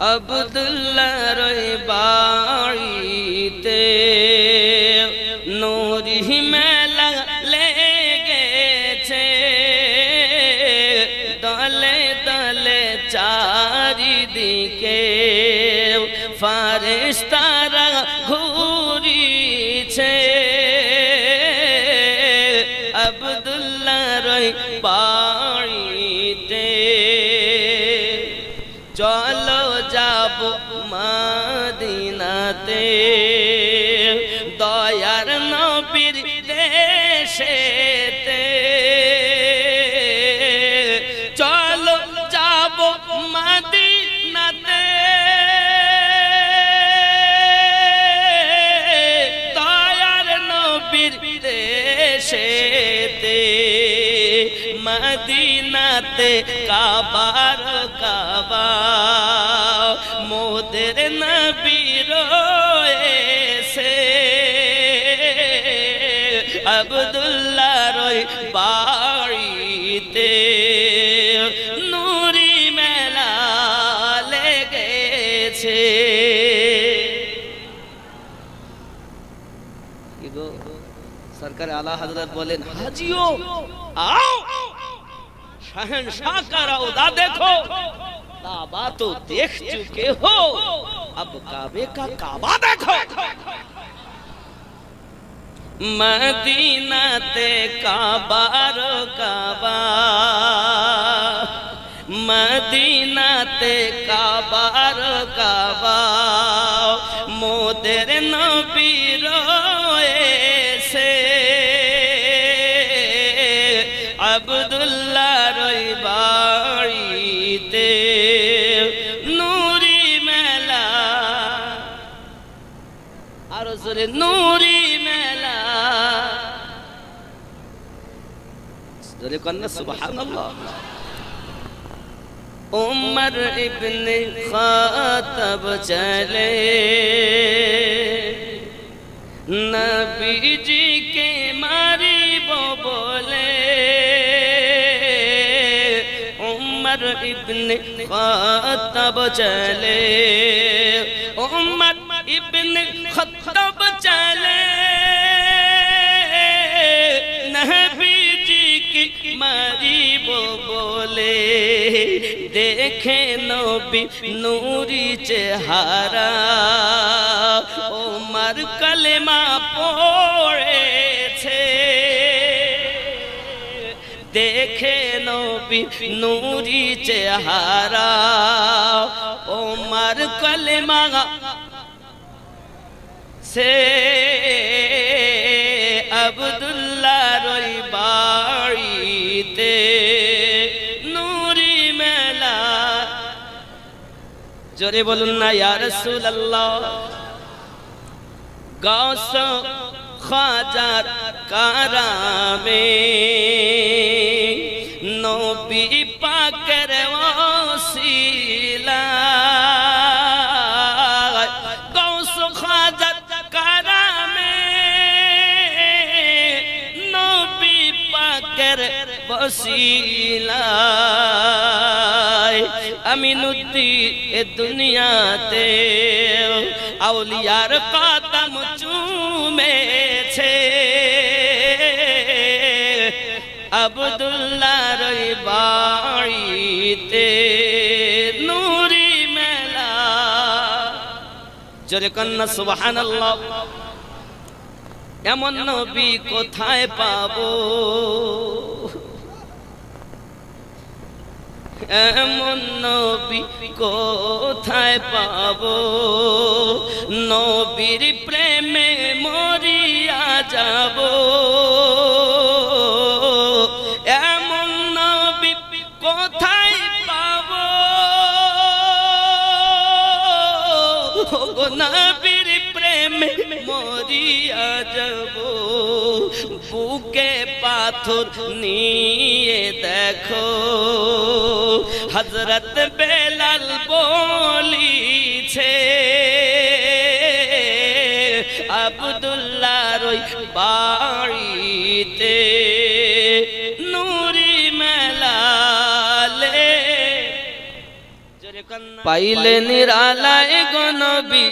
আবদুল্লাহর বাড়িতে মাদিনাতে দয়ার নবীর দেশেতে। চলো যাব মাদিনাতে। দয়ার নবীর দেশেতে মদিনাতে কাবার কাবা। তেরে নবি রয়েছে আবদুল্লাহ রয় বাড়িতে নুরি মেলা লেগেছে। সরকার আলা হাজরত বলেন, হাজিও, আও, শাহেন শাহ কারাও, দা দেখো। काबा तो देख चुके हो। अब काबे का काबा देखो। मदीना ते काबा। रो काबा मदीना ते काबा। रो काबा मोदेर नबी रो নুরি মেলা। উমর ইবনে খাতাব চলে। নবীজি কে মারিব বলে। উমর ইবনে খাতাব চলে। উমর মারিব বলে, দেখে নবী নূরি চেহারা। ওমর কলেমা পড়েছে। দেখে নবী নূরি চেহারা। ওমর কলেমা সে আবদুল্লাহ রই বাড়িতে নুরি মেলা। জোরে বলুন না ইয়া রাসূলুল্লাহ। গাউস খাজার কারামে নবী পাকের ওসিলা বসিলায় আমিনুদ্দি এ দুনিয়াতে আউলিয়ার কদম চুমেছে। আবদুল্লাহ রই বাড়িতে নুরি মেলা। জোরে কন্যা, সুবহানাল্লাহ। এমন নবী কোথায় পাবো? এমন নবী কোথায় পাবো? নবীর প্রেমে মরিয়া যাব। এমন নবী কোথায় পাবো? নবীর প্রেমে মরিয়া যাব। বুকে পাথর নিয়ে দেখো। হজরত বেলাল বলিছে আবদুল্লাহ রই বাড়িতে নুরি মেলালে পাইলে নিরালায় গো নবী।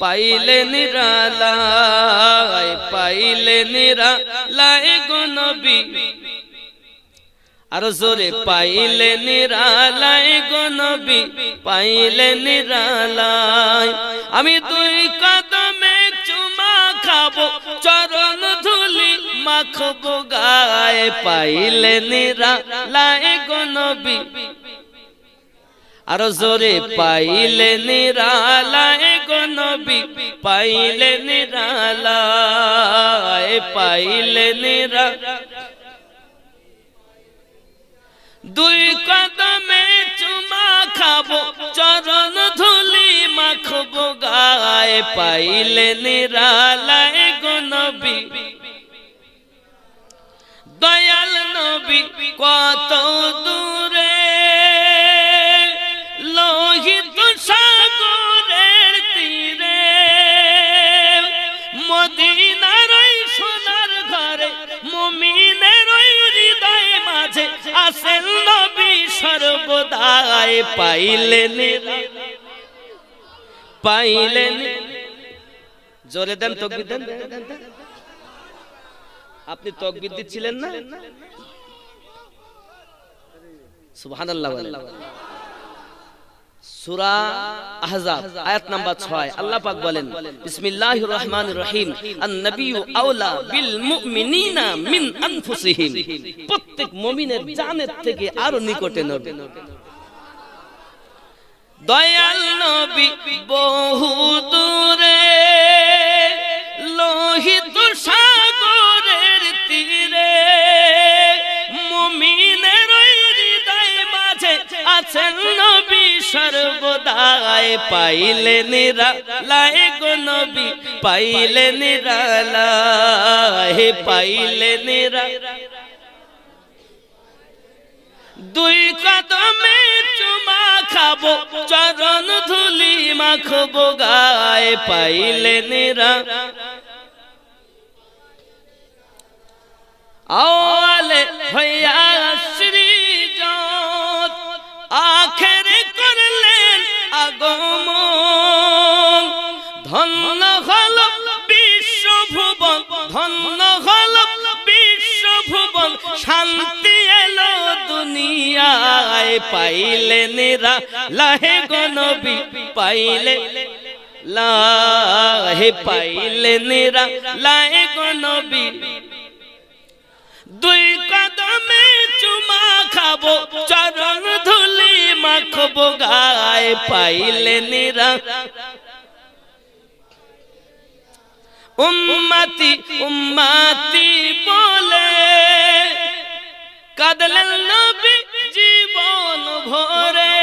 পাইলে নিরালায় পাইলে নিরালায় গো নবী। আর জোরে, পাইলে নিরালায় গো নবী, পাইলে নিরালায়। আমি দুই কদমে চুমা খাব, চরণ ধুলি মাখবো গায়ে, পাইলে নিরালায় গো নবী। আর জোরে পাইলে নিরালায় গো নবী পাইলে নিরালায় পাইলে নিরা দুই কদমে চুমা খাব চরণ ধুলি মাখবো গায়ে পাইলে নিরালায় গো নবী। দয়াল নবী কত দূরে জোরে দেন দেন। আপনি তকবির দিচ্ছিলেন না? সুবহানাল্লাহ সূরা আহজাব, আয়াত নাম্বার 6 আল্লাহ পাক বলেন, বিসমিল্লাহির রহমানির রহিম। মিন প্রত্যেক মুমিনের জানের থেকে আরও নিকটে নবী। দয়াল নবী বহু দূরে, লোহিত সাগরের তীরে, মুমিনের হৃদয় মাঝে আছেন নবী সর্বদাই। পাইলে নিরালায় গো নবী পাইলে নিরালায় পাইলে নিরা দুই কদমে চুমা খাব, চরণ ধুলি মাখবো, গায়ে পাইলে নিরা। আওয়ালে হইয়া সৃজন, আখেরে করলেন আগমন। ধন্য হল বিশ্বভুবন, ধন্য হল বিশ্বভুবন শান্তি এলো দুনিয়ায়। পাইলে নিরা লাহে গনবী, পাইলে লাহে পাইলে নিরা লাহে গনবী। দুই কদমে চুমা খাব, চরণ ধুলি মাখবো গায়ে। পাইলে নিরা উম্মতি উম্মতি বলে নবী জীবন ভরে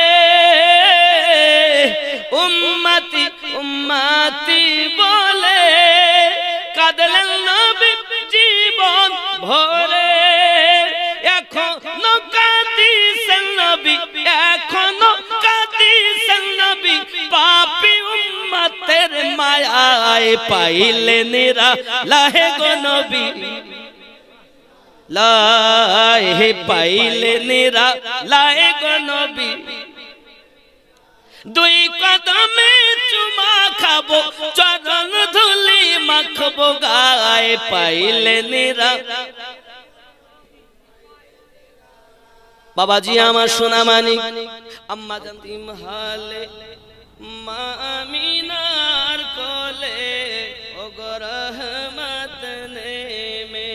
উম্মতি উম্মতি বলে নবী, জীবন ভরে। এখনও কাঁদিছেন নবী এখনও কাঁদিছেন নবী পাপি উম্মতের মায়ায় পাইলে নিরা লাহে গো নবী। লাহে পাইলে নিরা লাহে গো নবী দুই কদমে চুমা খাব চরণ ধুলি মাখবো গায়ে পাইলে নিরা বাবাজি আমার সোনা মানি আম্মা জানতিম হালে মা আমিনার কোলে ও গো রহমত নেমে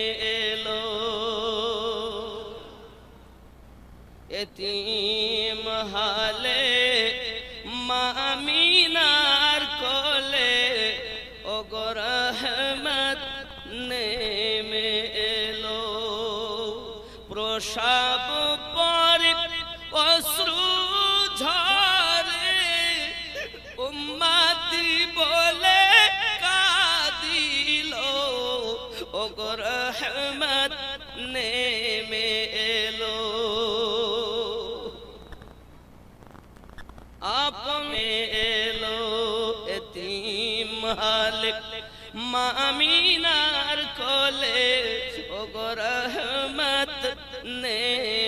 এতিম হালে মামিনার কলে কোলে ও গো নেমে এলো। প্রসাব আপনে এলো এতিম হালে। মামিনার কোলে ও গো রহমত নেমে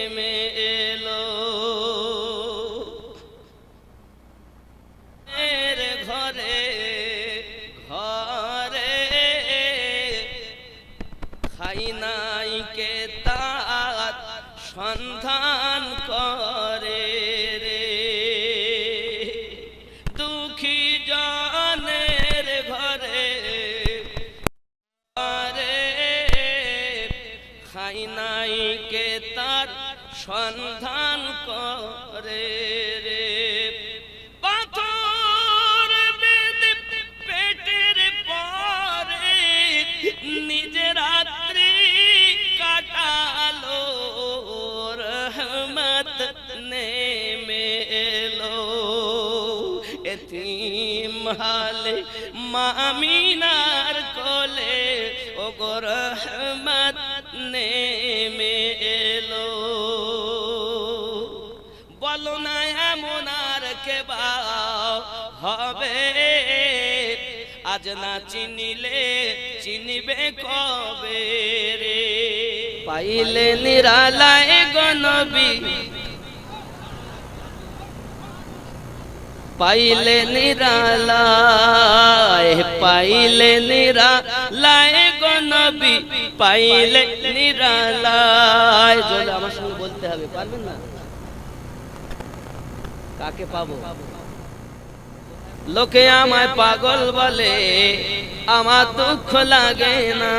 নাই কে তার সন্ধান করে রে? পাথর পেটের পরে নিজে রাত্রি কাটালো, রহমত নেমে এলো এতিম হালে মামিনার কোলে ও গো রহমত নেমে হবে। আজ না চিনিলে চিনিবে কবে রে? পাইলে নিরালায় গনবী পাইলে নিরালায় পাইলে নিরালায় গনবী পাইলে নিরালায়। আমার সঙ্গে বলতে হবে, পারবেন না? কাকে পাবো? লোকে আমায় পাগল বলে, আমার দুঃখ লাগে না।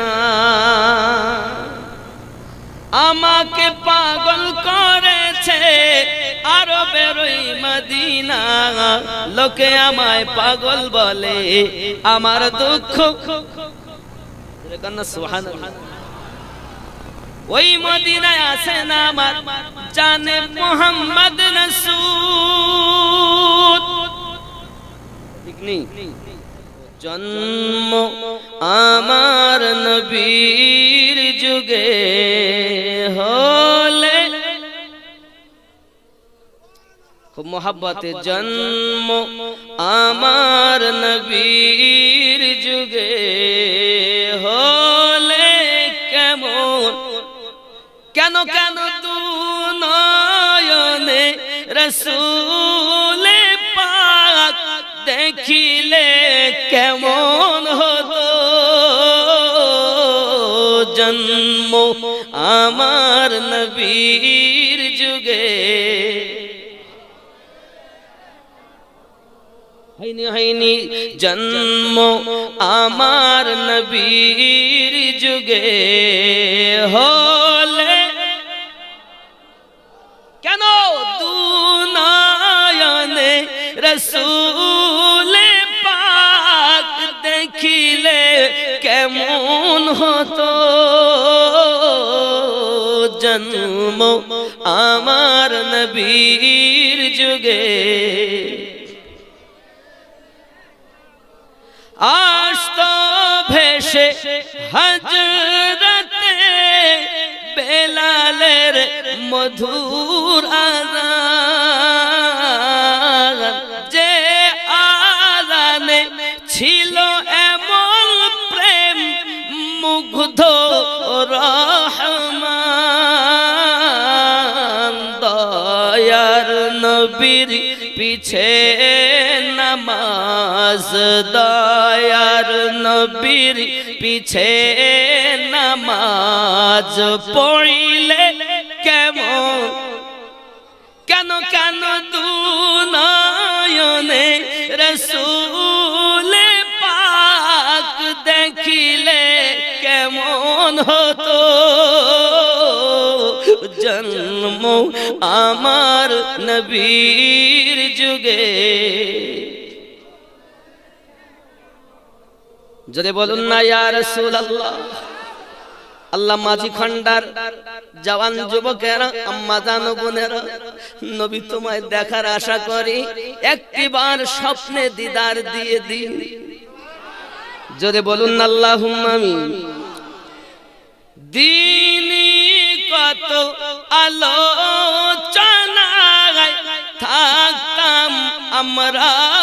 আমাকে পাগল করেছে আরও বেরোই মদিনা। লোকে আমায় পাগল বলে, আমার দুঃখ। ওই মদিনায় আসে না আমার জানে মোহাম্মদ রসুল। জন্ম আমার নবীর যুগে হলে খুব মোহাব্বতে জন্ম আমার নবীর যুগে হলে কেমন? কেন কেন তু নয়নে রসুলে দেখিলে কেমন হতো? জন্ম আমার নবীর যুগে। হয়নি হয়নি, জন্ম আমার নবীর যুগে। হলে কেন দুনায়নে রসুলে পাক দেখিলে কেমন হতো? জন্ম আমার নবীর যুগে। আস্ত ভেসে হজরতে বেলালের মধুর আজান। পিছে নামাজ দয়ার নবীর পিছে নামাজ পড়িলে কেমন? কেন কেন দু নয়নে রসুলে পাক দেখিলে কেমন হতো? জন্ম আমার নবীর যুগে। যদি বলুন না, ইয়া রাসূলুল্লাহ, আল্লাহ মাঝি খন্ডার জওয়ান যুবকেরা, আম্মা জানো বোনেরা, নবী তোমায় দেখার আশা করি একটিবার স্বপ্নে দিদার দিয়ে দিন। যদি বলুন না, আল্লাহুম্মা আমিন। দিনী কত আলোচনায় থাকতাম আমরা।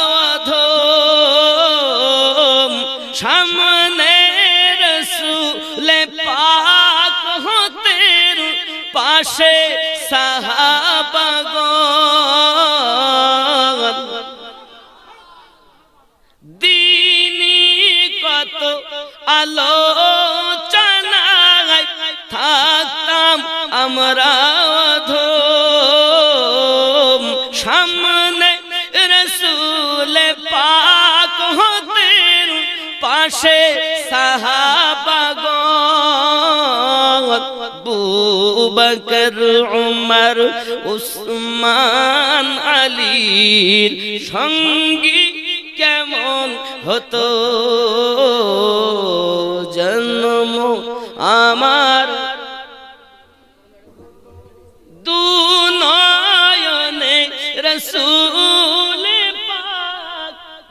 উমর উসমান আলীর সঙ্গী কেমন হতো? জন্ম আমার দু নয়নে রসুল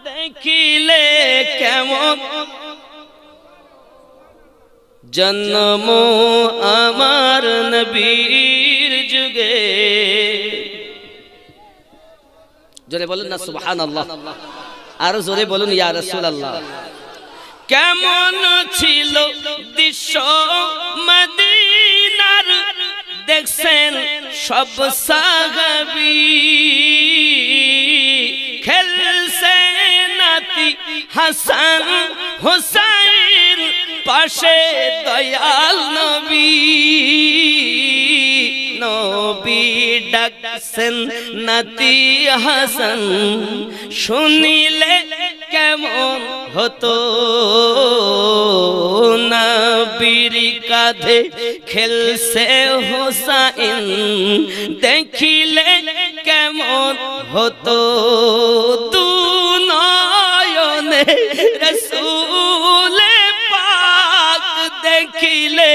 দেখিলে কেমন? জন্ম আমার নবীর যুগে জোরে বলুন না সুবহান আল্লাহ আর জোরে বলুন, ইয়া রসুল আল্লাহ কেমন ছিল দৃশ্য মদিনার? দেখছেন সব সাহাবি। খেলছে নাতি হাসান হুসাইন, পাশে দয়াল নবী। নবী ডাকছেন নাতি হাসান। শুনিলে কেমন হতো? নবীর কাঁধে খেলছে হোসাইন। দেখিলে কেমন হতো? দু নয়নে রসুলে পাক দেখিলে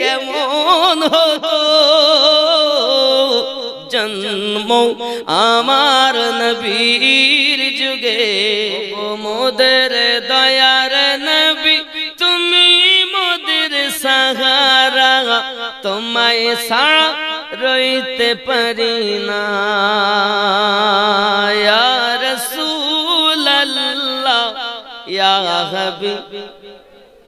কেমন হতো? জন্ম আমার নবীর যুগে। মোদের দয়ার নবী, তুমি মোদের সাহারা। তোমায় সারা রইতে পারি না। ইয়া হাবিব